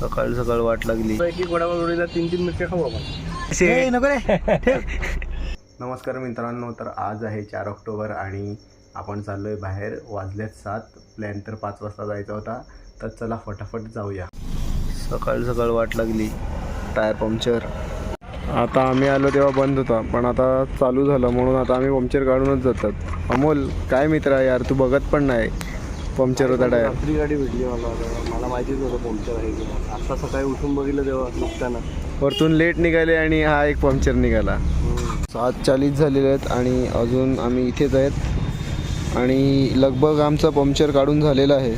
सकाळ सकाळ वाट लागली. तीन तीन मिरच्या खाऊ आपण. नको रे. नमस्कार मित्रांनो तर आज आहे चार ऑक्टोबर आणि आपण चाललो आहे बाहेर. वाजल्यात सात प्लॅन तर पाच वाजता जायचा होता. तर चला फटाफट जाऊया. सकाळ सकाळ वाट लागली. Tyre puncture. आता आम्ही आलो तेव्हा बंद होता पण आता चालू झालं म्हणून आता आम्ही पंक्चर काढूनच जातात. अमोल काय मित्र आहे यार तू बघत पण नाही. पंक्चर होता टायर रात्री गाडी भेटली मला. मला माहितीच नव्हतं पंक्चर आहे किंवा. आता सकाळी उठून बघितलं तेव्हा निघताना वरतून लेट निघाले आणि हा एक पंक्चर निघाला. सात चाळीस झालेले आहेत आणि अजून आम्ही इथेच आहेत. आणि लगभग आमचा पंक्चर काढून झालेला आहे.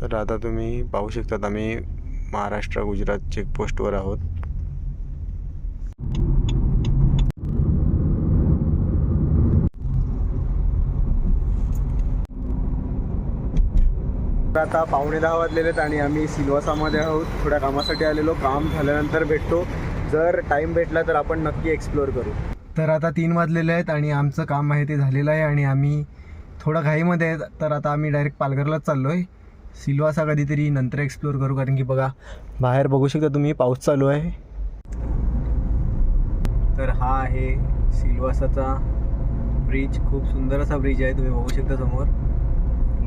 तर आता तुम्ही पाहू शकतात आम्ही महाराष्ट्र गुजरात चेकपोस्टवर आहोत. तर आता पावणे दहा वाजलेले आहेत आणि आम्ही सिल्वासामध्ये आहोत. थोड्या कामासाठी आलेलो काम झाल्यानंतर भेटतो. जर टाईम भेटला तर आपण नक्की एक्सप्लोअर करू. तर आता तीन वाजलेले आहेत आणि आमचं काम आहे ते झालेलं आहे आणि आम्ही थोडं घाईमध्ये आहेत. तर आता आम्ही डायरेक्ट पालघरलाच चाललो आहे सिल्वासा कधीतरी नंतर एक्सप्लोअर करू कारण की बघा बाहेर बघू शकता तुम्ही पाऊस चालू आहे. तर हा आहे सिल्वासाचा ब्रिज खूप सुंदर असा ब्रिज आहे तुम्ही बघू शकता समोर.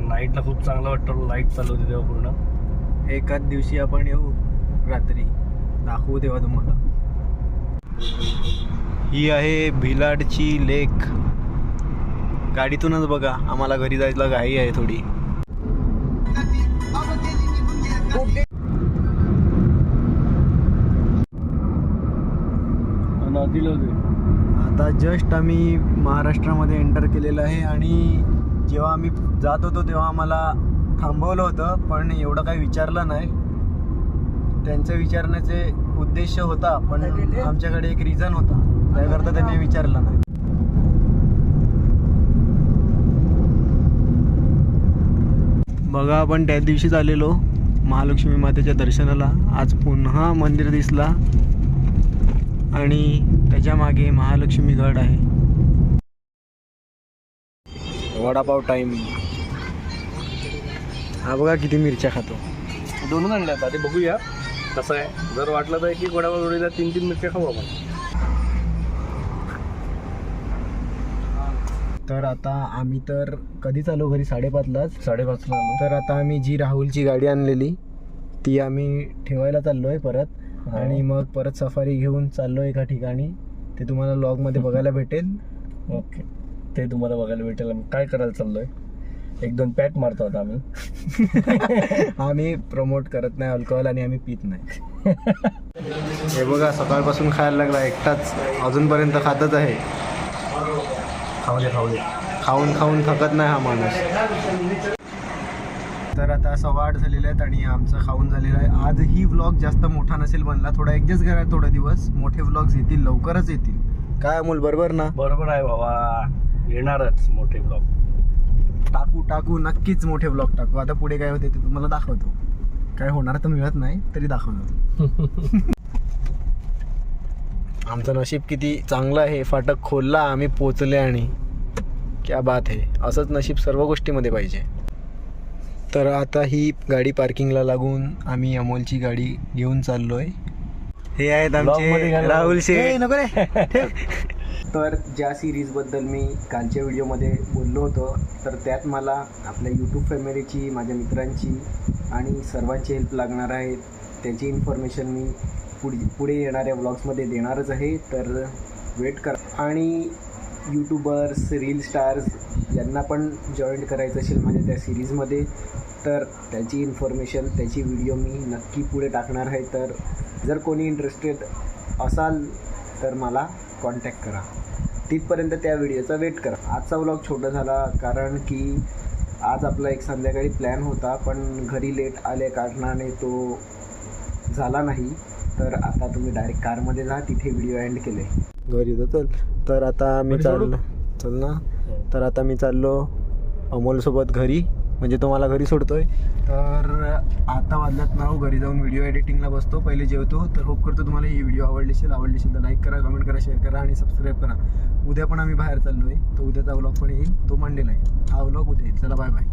नाईटला खूप चांगलं वाटतं लाइट चालू होती तेव्हा पूर्ण. एकाच दिवशी आपण येऊ रात्री. दाखवू तेव्हा तुम्हाला. ही आहे भिलाडची लेक. गाडीतूनच बघा आम्हाला घरी जायला घाई आहे थोडी. नदीला होते. आता जस्ट आम्ही महाराष्ट्रामध्ये एंटर केलेलं आहे आणि जेव्हा आम्ही जात होतो तेव्हा आम्हाला थांबवलं होतं पण एवढं काही विचारलं नाही. त्यांचे विचारण्याचे उद्देश होता पण आमच्याकडे एक रिझन होता. त्याकरता त्यांनी विचारलं नाही. बघा आपण त्या दिवशीच आलेलो महालक्ष्मी मातेच्या दर्शनाला. आज पुन्हा मंदिर दिसला. आणि त्याच्यामागे महालक्ष्मी गड आहे. वडापाव टाइम हा बघा किती मिरच्या खातो. दोनच आणले आता ते बघूया कसं आहे. जर वाटलं तर की गोडाबाजोडीला तीन तीन मिरच्या खाऊ आपण. तर आता आम्ही तर कधीच आलो घरी? साडेपाचलाच. साडेपाचला आलो. तर आता आम्ही जी राहुलची गाडी आणलेली ती आम्ही ठेवायला चाललो आहे परत. आणि मग परत सफारी घेऊन चाललो एका ठिकाणी. ते तुम्हाला लॉगमध्ये बघायला भेटेल. ओके. ते तुम्हाला बघायला भेटेल. आम्ही काय करायला चाललोय? एक दोन पॅक मारतो आता आम्ही. आम्ही प्रमोट करत नाही अल्कोहोल आणि आम्ही पित नाही. हे बघा सकाळपासून खायला लागला. एकटाच अजूनपर्यंत खातच आहे. खाऊ दे खाऊ दे. खाऊन खाऊन थकत नाही हा माणूस. तर आता सव्वा आठ झालेले आहेत आणि आमचं खाऊन झालेलं आहे. आजही व्लॉग जास्त मोठा नसेल बनला थोडा ॲडजस्ट करा थोडा दिवस. मोठे व्लॉग्स येतील लवकरच येतील. काय अमोल बरोबर ना? बरोबर आहे बाबा. येणारच मोठे ब्लॉग टाकू टाकू नक्कीच मोठे व्लॉग टाकू. आता पुढे काय होते ते तुम्हाला दाखवतो. काय होणार तर मिळत नाही तरी दाखवतो. आमचं नशीब किती चांगलं आहे फाटक खोलला आम्ही पोचले आणि क्या बात आहे. असंच नशीब सर्व गोष्टीमध्ये पाहिजे. तर आता ही गाडी पार्किंगला लागून आम्ही अमोलची गाडी घेऊन चाललोय. हे आहेत आमचे. राहुल तर ज्या सिरीजबद्दल मी कालच्या व्हिडिओमध्ये बोललो होतो तर त्यात मला आपल्या यूट्यूब फॅमिलीची माझ्या मित्रांची आणि सर्वांची हेल्प लागणार आहे. त्याची इन्फॉर्मेशन मी पुढे पुढे येणाऱ्या ब्लॉग्समध्ये देणारच आहे. तर वेट कर. आणि यूट्यूबर्स रील स्टार्स यांना पण जॉईन करायचं असेल माझ्या त्या सिरीजमध्ये तर त्याची इन्फॉर्मेशन त्याची व्हिडिओ मी नक्की पुढे टाकणार आहे. तर जर कोणी इंटरेस्टेड असाल तर मला कॉन्टॅक्ट करा. तिथपर्यंत त्या व्हिडिओचा वेट करा. आजचा व्लॉग छोटा झाला कारण की आज आपला एक संध्याकाळी प्लॅन होता पण घरी लेट आले कारणाने तो झाला नाही. तर आता तुम्ही डायरेक्ट कारमध्ये जा तिथे व्हिडिओ एंड केले. घरी तर चल. तर आता मी? चाललो. चल ना. तर आता मी चाललो अमोलसोबत घरी. म्हणजे तो मला घरी सोडतोय. तर आता वाजल्यात नाव घरी जाऊन व्हिडिओ एडिटिंगला बसतो. पहिले जेवतो. तर होप करतो तुम्हाला ही व्हिडिओ आवडली असेल आवडली असेल तर लाईक करा कमेंट करा शेअर करा आणि सबस्क्राईब करा. उद्या पण आम्ही बाहेर चाललोय. तर उद्याचा व्लॉग पण येईल. तो मंडेला येईल. हा व्लॉग उद्या येईल. चला बाय बाय